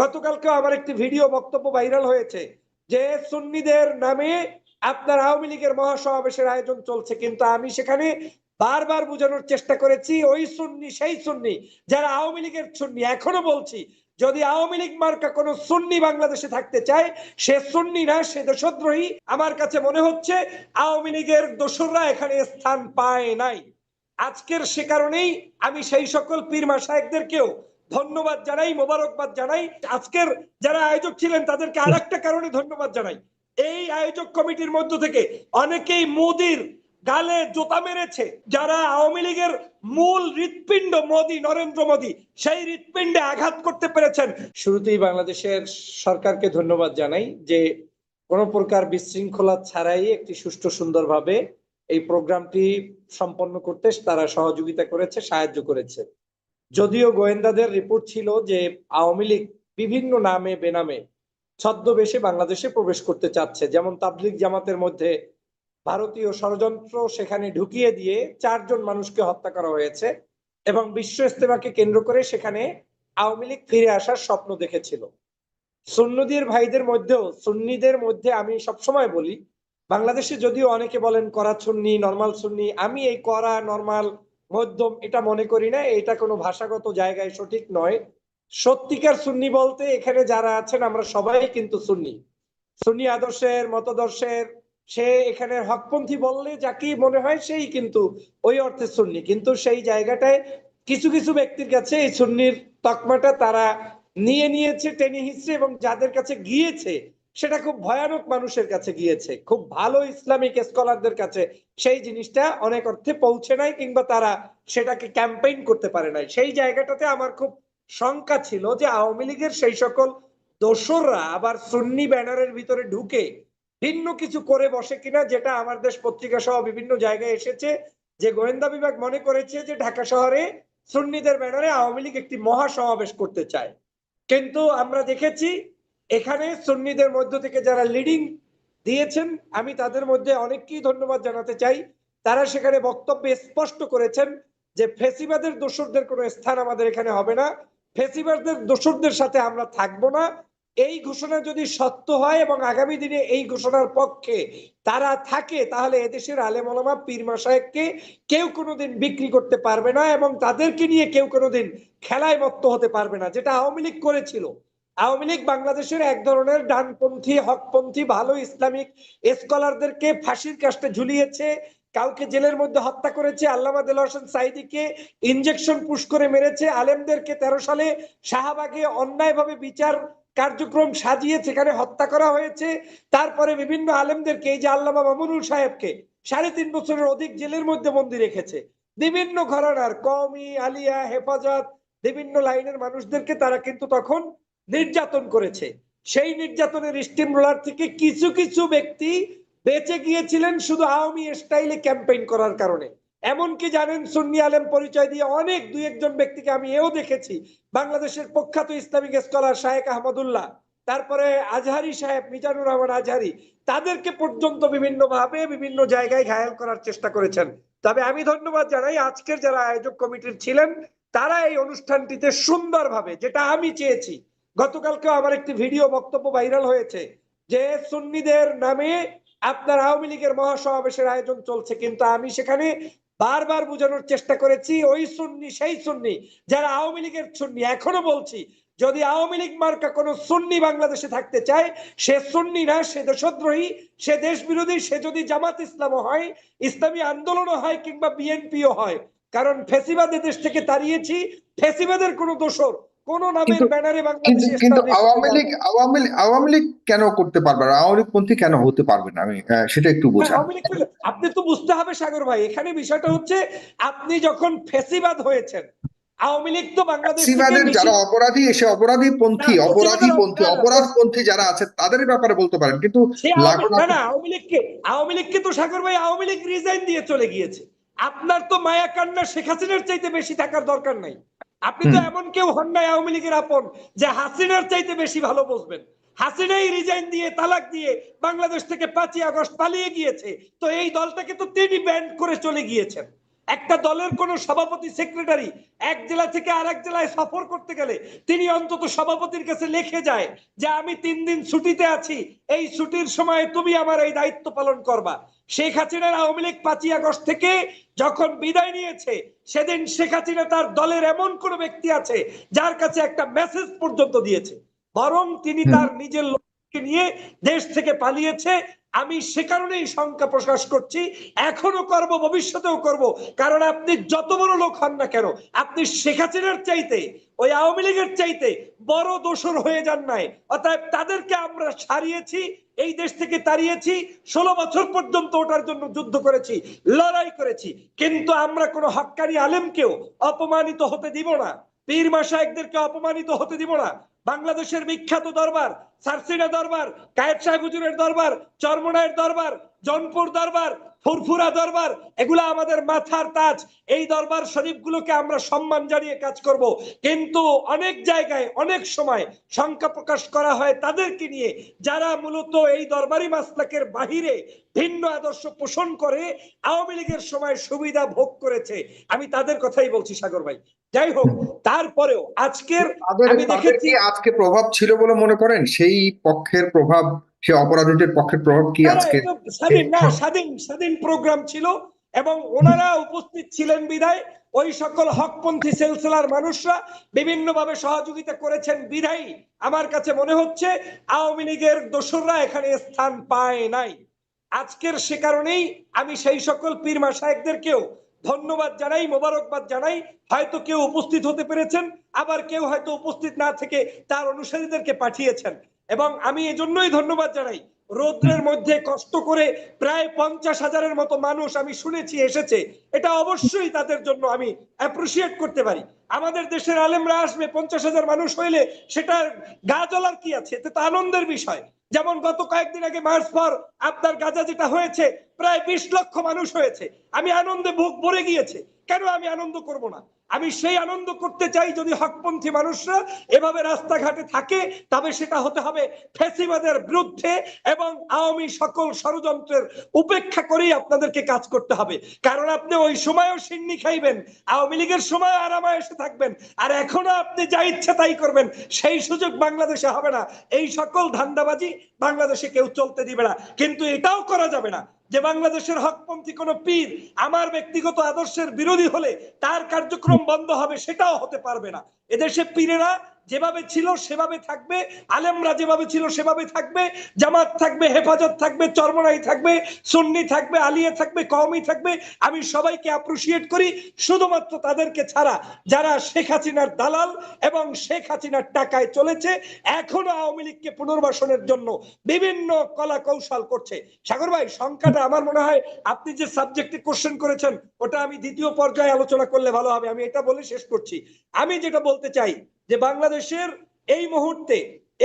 গতকালকে আমার একটি ভিডিও বক্তব্য ভাইরাল হয়েছে যে সুন্নিদের নামে আপনার আওয়ামী লীগের মহাসমাবেশের আয়োজন চলছে, কিন্তু আমি সেখানে বারবার বোঝানোর চেষ্টা করেছি, ওই সুন্নি, সেই সুন্নি যারা আওয়ামী লীগের সুন্নি, এখনও বলছি, যদি আওয়ামী লীগ মার্কা কোনো সুন্নি বাংলাদেশে থাকতে চায়, সে সুন্নি না, সে দেশদ্রোহী আমার কাছে মনে হচ্ছে আওয়ামী লীগের দোসররা এখানে স্থান পায় নাই। আজকের সে কারণেই আমি সেই সকল পীর মাসায়েকদেরকেও ধন্যবাদ জানাই, মোবারকবাদ জানাই। আজকের যারা আয়োজক ছিলেন, তাদেরকে আর একটা কারণে ধন্যবাদ জানাই। এই আয়োজক কমিটির মধ্য থেকে অনেকেই মোদির গালে জোতা মেরেছে। যারা আওয়ামী লীগের মূল হৃৎপিণ্ড মোদি, নরেন্দ্র মোদি, সেই হৃৎপিণ্ডে আঘাত করতে পেরেছেন। শুরুতেই বাংলাদেশের সরকারকে ধন্যবাদ জানাই যে কোনো প্রকার বিশৃঙ্খলা ছাড়াই একটি সুষ্ঠু, সুন্দরভাবে এই প্রোগ্রামটি সম্পন্ন করতে তারা সহযোগিতা করেছে, সাহায্য করেছে। যদিও গোয়েন্দাদের রিপোর্ট ছিল যে আওয়ামী লীগ বিভিন্ন নামে বেনামে ছদ্মবেশে বাংলাদেশে প্রবেশ করতে চাচ্ছে, যেমন তাবলিগ জামাতের মধ্যে ভারতীয় ষড়যন্ত্র সেখানে ঢুকিয়ে দিয়ে চারজন মানুষকে হত্যা করা হয়েছে এবং বিশ্ব ইস্তেমাকে কেন্দ্র করে সেখানে আওয়ামী লীগ ফিরে আসার স্বপ্ন দেখেছিল। সুন্নদের ভাইদের মধ্যেও, সুন্নিদের মধ্যে আমি সবসময় বলি, বাংলাদেশে যদিও অনেকে বলেন করা সুন্নি নর্মাল সুন্নি, আমি এই করা নর্মাল মধ্যম, এটা মনে করি না, এটা কোনো ভাষাগত জায়গায় সঠিক নয়। সত্যিকার সুন্নি বলতে এখানে যারা আছেন, আমরা সবাই কিন্তু সুন্নি। সুন্নি আদর্শের, মতদর্শের, সে এখানে হকপন্থী বললে যাকে মনে হয় সেই কিন্তু ওই অর্থে সুন্নি। কিন্তু সেই জায়গাটায় কিছু কিছু ব্যক্তির কাছে এই সুন্নির তকমাটা তারা নিয়ে নিয়েছে, টেনে হিসছে এবং যাদের কাছে গিয়েছে সেটা খুব ভয়ানক মানুষের কাছে গিয়েছে। খুব ভালো ইসলামিক স্কলারদের কাছে সেই জিনিসটা অনেক অর্থে পৌঁছে নাই কিংবা তারা সেটাকে ক্যাম্পেইন করতে পারে নাই। সেই জায়গাটাতে আমার খুব শঙ্কা ছিল যে আওয়ামী লীগের সেই সকল দোসররা আবার সুন্নি ব্যানারের ভিতরে ঢুকে ভিন্ন কিছু করে বসে কিনা যেটা আমার দেশ পত্রিকা সহ বিভিন্ন জায়গায় এসেছে যে গোয়েন্দা বিভাগ মনে করেছে যে ঢাকা শহরে সুন্নিদের ব্যানারে আওয়ামী লীগ একটি মহা সমাবেশ করতে চায়। কিন্তু আমরা দেখেছি এখানে সুন্নিদের মধ্য থেকে যারা লিডিং দিয়েছেন, আমি তাদের মধ্যে অনেককেই ধন্যবাদ জানাতে চাই। তারা সেখানে বক্তব্যে স্পষ্ট করেছেন যে ফেসিবাদের দোসরদের কোনো স্থান আমাদের এখানে হবে না। ফেসিবাদের দোসরদের সাথে আমরা থাকব না। এই ঘোষণা যদি সত্য হয় এবং আগামী দিনে এই ঘোষণার পক্ষে তারা থাকে, তাহলে এদেশের আলেমলামা পীর মাসায়েককে কেউ কোনোদিন বিক্রি করতে পারবে না এবং তাদেরকে নিয়ে কেউ কোনোদিন খেলায় মত্ত হতে পারবে না, যেটা আওয়ামী লীগ করেছিল। আওয়ামী লীগ বাংলাদেশের এক ধরনের ডানপন্থী, হকপন্থী, ভালো ইসলামিক স্কলারদেরকে ফাঁসির কাস্টে ঝুলিয়েছে, কাউকে জেলের মধ্যে হত্যা করেছে, আল্লামা দিল হোসেন সাইদিকে ইনজেকশন পুশ করে মেরেছে, আলেমদেরকে তেরো সালে শাহবাগে অন্যায়ভাবে বিচার কার্যক্রম সাজিয়ে সেখানে হত্যা করা হয়েছে, তারপরে বিভিন্ন আলেমদেরকে, এই যে আল্লামা মামুনুল সাহেবকে সাড়ে তিন বছরের অধিক জেলের মধ্যে বন্দি রেখেছে। বিভিন্ন ঘরানার কমি আলিয়া, হেফাজত, বিভিন্ন লাইনের মানুষদেরকে তারা কিন্তু তখন নির্যাতন করেছে। সেই নির্যাতনের স্টিম রোলার থেকে কিছু কিছু ব্যক্তি বেঁচে গিয়েছিলেন শুধু আওয়ামী স্টাইলে ক্যাম্পেইন করার কারণে। এমনকি জানেন সুন্নি আলেম পরিচয় দিয়ে অনেক দুই একজন ব্যক্তিকে আমি এও দেখেছি। বাংলাদেশের প্রখ্যাত ইসলামিক স্কলার শাহেক আহমদুল্লাহ, তারপরে আজহারি সাহেব, মিজানুর রহমান আজহারি, তাদেরকে পর্যন্ত বিভিন্ন ভাবে বিভিন্ন জায়গায় ঘায়াল করার চেষ্টা করেছেন। তবে আমি ধন্যবাদ জানাই আজকের যারা আয়োজক কমিটির ছিলেন, তারা এই অনুষ্ঠানটিতে সুন্দরভাবে, যেটা আমি চেয়েছি গতকালকে আমার একটি ভিডিও বক্তব্য ভাইরাল হয়েছে যে সুন্নিদের নামে আপনার আওয়ামী লীগের মহাসমাবেশের আয়োজন চলছে, কিন্তু আমি সেখানে বারবার বোঝানোর চেষ্টা করেছি, ওই সুন্নি, সেই সুন্নি যারা আওয়ামী লীগের সুন্নি, এখনও বলছি, যদি আওয়ামী লীগ মার্কা কোনো সুন্নি বাংলাদেশে থাকতে চায়, সে সুন্নি না, সে দেশদ্রোহী, সে দেশ বিরোধী সে যদি জামাত ইসলামও হয়, ইসলামী আন্দোলনও হয় কিংবা বিএনপিও হয়, কারণ ফেসিবাদ দেশ থেকে তাড়িয়েছি, ফেসিবাদের কোনো দোষর কোন নামের ব্যানারে বাংলাদেশে কিন্তু আওয়ামী লীগ আওয়ামী লীগ আওয়ামী লীগ কেন করতে পারবে না? আওয়ামী লীগ পন্থী কেন হতে পারবে না? আমি সেটা একটু করে- আপনি তো বুঝতে হবে সাগর ভাই। এখানে বিষয়টা হচ্ছে আপনি যখন ফেসিবাদ হয়েছেন আওয়ামী লীগ তো বাংলাদেশ যারা অপরাধী এসে অপরাধী পন্থী অপরাধী পন্থী অপরাধ পন্থী যারা আছে তাদের ব্যাপারে বলতে পারেন। কিন্তু না আওয়ামী লীগকে আওয়ামী লীগকে তো সাগর ভাই আওয়ামী লীগ রিজাইন দিয়ে চলে গিয়েছে। আপনার তো মায়া কান্না শেখ হাসিনার চাইতে বেশি থাকার দরকার নাই। আপনি তো এমন কেউ হন নাই আওয়ামী লীগের আপন যে হাসিনার চাইতে বেশি ভালো বসবেন হাসিনাই রিজাইন দিয়ে তালাক দিয়ে বাংলাদেশ থেকে পাঁচই আগস্ট পালিয়ে গিয়েছে। তো এই দলটাকে তো তিনি ব্যান্ড করে চলে গিয়েছেন। একটা দলের কোন সভাপতি সেক্রেটারি এক জেলা থেকে আরেক জেলায় সফর করতে গেলে তিনি অন্তত সভাপতির কাছে লিখে যায় যে আমি তিন দিন ছুটিতে আছি এই ছুটির সময় তুমি আমার এই দায়িত্ব পালন করবা। শেখ হাসিনার আওয়ামী লীগ পাঁচই আগস্ট থেকে যখন বিদায় নিয়েছে সেদিন শেখ হাসিনা তার দলের এমন কোন ব্যক্তি আছে যার কাছে একটা মেসেজ পর্যন্ত দিয়েছে। বরং তিনি তার নিজের নিয়ে দেশ থেকে পালিয়েছে, আমি সে কারণেই শঙ্কা প্রকাশ করছি, এখনও করব, ভবিষ্যতেও করব। কারণ আপনি যত বড় লোক হন না কেন, আপনি শেখ হাসিনার চাইতে, ওই আওয়ামী লীগের চাইতে বড় দোষর হয়ে যান নাই। অতএব তাদেরকে আমরা সারিয়েছি, এই দেশ থেকে তাড়িয়েছি, ষোলো বছর পর্যন্ত ওটার জন্য যুদ্ধ করেছি, লড়াই করেছি। কিন্তু আমরা কোনো হক্কানি আলেমকেও অপমানিত হতে দিব না। পীর মাসায়েকদেরকে অপমানিত হতে দিব না। বাংলাদেশের বিখ্যাত দরবার, সারসিনা দরবার, কায়েদ সাহেব হুজুরের দরবার চরমনায়ের দরবার জনপুর দরবার ফুরফুরা দরবার এগুলা আমাদের মাথার তাজ। এই দরবার শরীফগুলোকে আমরা সম্মান জানিয়ে কাজ করব। কিন্তু অনেক জায়গায় অনেক সময় শঙ্কা প্রকাশ করা হয় তাদেরকে নিয়ে যারা মূলত এই দরবারি মাসলাকের বাহিরে ভিন্ন আদর্শ পোষণ করে আওয়ামী লীগের সময় সুবিধা ভোগ করেছে। আমি তাদের কথাই বলছি সাগর ভাই। যাই হোক তারপরেও আজকের আমি দেখেছি আজকে প্রভাব ছিল বলে মনে করেন? সেই পক্ষের প্রভাব সে অপরাধীদের পক্ষের প্রভাব কি আজকে? স্বাধীন না স্বাধীন স্বাধীন প্রোগ্রাম ছিল এবং ওনারা উপস্থিত ছিলেন বিধায়। ওই সকল হকপন্থী সেলসেলার মানুষরা বিভিন্নভাবে সহযোগিতা করেছেন বিধায়ী। আমার কাছে মনে হচ্ছে আওয়ামী লীগের দোসররা এখানে স্থান পায় নাই। আজকের সে কারণেই আমি সেই সকল পীর মাসায়েকদেরকেও ধন্যবাদ জানাই মোবারকবাদ জানাই। হয়তো কেউ উপস্থিত হতে পেরেছেন আবার কেউ হয়তো উপস্থিত না থেকে তার অনুসারীদেরকে পাঠিয়েছেন। এবং আমি এজন্যই ধন্যবাদ জানাই। রৌদ্রের মধ্যে কষ্ট করে প্রায় পঞ্চাশ হাজারের মতো মানুষ আমি শুনেছি, এসেছে। এটা অবশ্যই তাদের জন্য আমি অ্যাপ্রিসিয়েট করতে পারি। আমাদের দেশের আলেমরা আসবে, পঞ্চাশ হাজার মানুষ হইলে সেটার গা কি আছে? এটা তো আনন্দের বিষয়। যেমন গত কয়েকদিন আগে মার্চ পর আপনার গাজা যেটা হয়েছে, প্রায় বিশ লক্ষ মানুষ হয়েছে। আমি আনন্দে বুক ভরে গিয়েছে। কেন আমি আনন্দ করব না? আমি সেই আনন্দ করতে চাই যদি হকপন্থী মানুষরা এভাবে রাস্তাঘাটে থাকে, তবে সেটা হতে হবে ফেসিবাদের বিরুদ্ধে এবং আওয়ামী সকল ষড়যন্ত্রের উপেক্ষা করেই আপনাদেরকে কাজ করতে হবে। কারণ আপনি ওই সময়ও সিন্নি খাইবেন, আওয়ামী লীগের সময় আরামায়েসে থাকবেন, আর এখনও আপনি যা ইচ্ছা তাই করবেন, সেই সুযোগ বাংলাদেশে হবে না। এই সকল ধান্দাবাজি বাংলাদেশে কেউ চলতে দিবে না। কিন্তু এটাও করা যাবে না। যে বাংলাদেশের হকপন্থী কোন পীর আমার ব্যক্তিগত আদর্শের বিরোধী হলে তার কার্যক্রম বন্ধ হবে সেটাও হতে পারবে না। এদেশে পীরেরা যেভাবে ছিল সেভাবে থাকবে, আলেমরা যেভাবে ছিল সেভাবে থাকবে, জামাত থাকবে, হেফাজত থাকবে, চরমনাই থাকবে, সুন্নি থাকবে, আলিয়া থাকবে, কওমি থাকবে, আমি সবাইকে অ্যাপ্রিসিয়েট করি। শুধুমাত্র তাদেরকে ছাড়া যারা শেখ হাসিনার দালাল এবং শেখ হাসিনার টাকায় চলেছে, এখনও আওয়ামী লীগকে পুনর্বাসনের জন্য বিভিন্ন কলা কৌশল করছে। সাগর ভাই, সংখ্যাটা আমার মনে হয় আপনি যে সাবজেক্টে কোশ্চেন করেছেন, ওটা আমি দ্বিতীয় পর্যায়ে আলোচনা করলে ভালো হবে। আমি এটা বলে শেষ করছি। আমি যেটা বলতে চাই যে বাংলাদেশের এই মুহূর্তে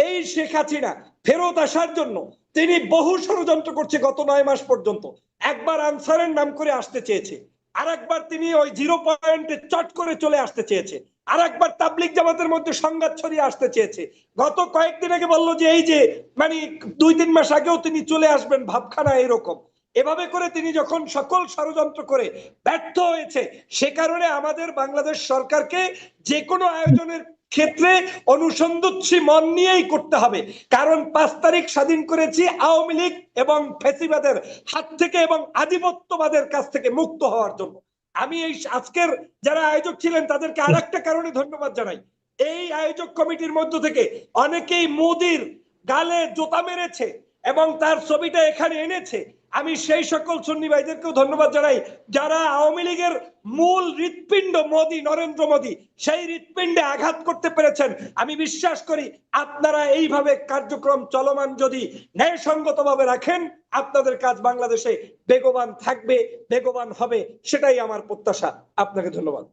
এই শেখ হাসিনা ফেরত আসার জন্য তিনি বহু ষড়যন্ত্র করছে গত নয় মাস পর্যন্ত। একবার আনসারের নাম করে আসতে চেয়েছে। আর একবার তিনি ওই জিরো পয়েন্টে চট করে চলে আসতে চেয়েছে। আর একবার তাবলিক জামাতের মধ্যে সংঘাত ছড়িয়ে আসতে চেয়েছে। গত কয়েকদিন আগে বলল যে, এই যে মানে দুই তিন মাস আগেও তিনি চলে আসবেন, ভাবখানা এরকম। এভাবে করে তিনি যখন সকল ষড়যন্ত্র করে ব্যর্থ হয়েছে, সে কারণে আমাদের বাংলাদেশ সরকারকে যে কোনো আয়োজনের ক্ষেত্রে অনুসন্ধিৎসী মন নিয়েই করতে হবে। কারণ পাঁচ তারিখ স্বাধীন করেছি আওয়ামী লীগ এবং ফেসিবাদের হাত থেকে এবং আধিপত্যবাদের কাছ থেকে মুক্ত হওয়ার জন্য। আমি এই আজকের যারা আয়োজক ছিলেন, তাদেরকে আর একটা কারণে ধন্যবাদ জানাই। এই আয়োজক কমিটির মধ্য থেকে অনেকেই মোদির গালে জোতা মেরেছে। এবং তার ছবিটা এখানে এনেছে। আমি সেই সকল সুন্নি ভাইদেরকেও ধন্যবাদ জানাই। যারা আওয়ামী লীগের মূল হৃৎপিণ্ড মোদী, নরেন্দ্র মোদী, সেই হৃৎপিণ্ডে আঘাত করতে পেরেছেন। আমি বিশ্বাস করি আপনারা এইভাবে কার্যক্রম চলমান যদি ন্যায়সঙ্গতভাবে রাখেন, আপনাদের কাজ বাংলাদেশে বেগবান থাকবে, বেগবান হবে, সেটাই আমার প্রত্যাশা। আপনাকে ধন্যবাদ।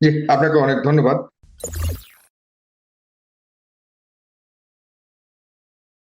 জি, আপনাকে অনেক ধন্যবাদ।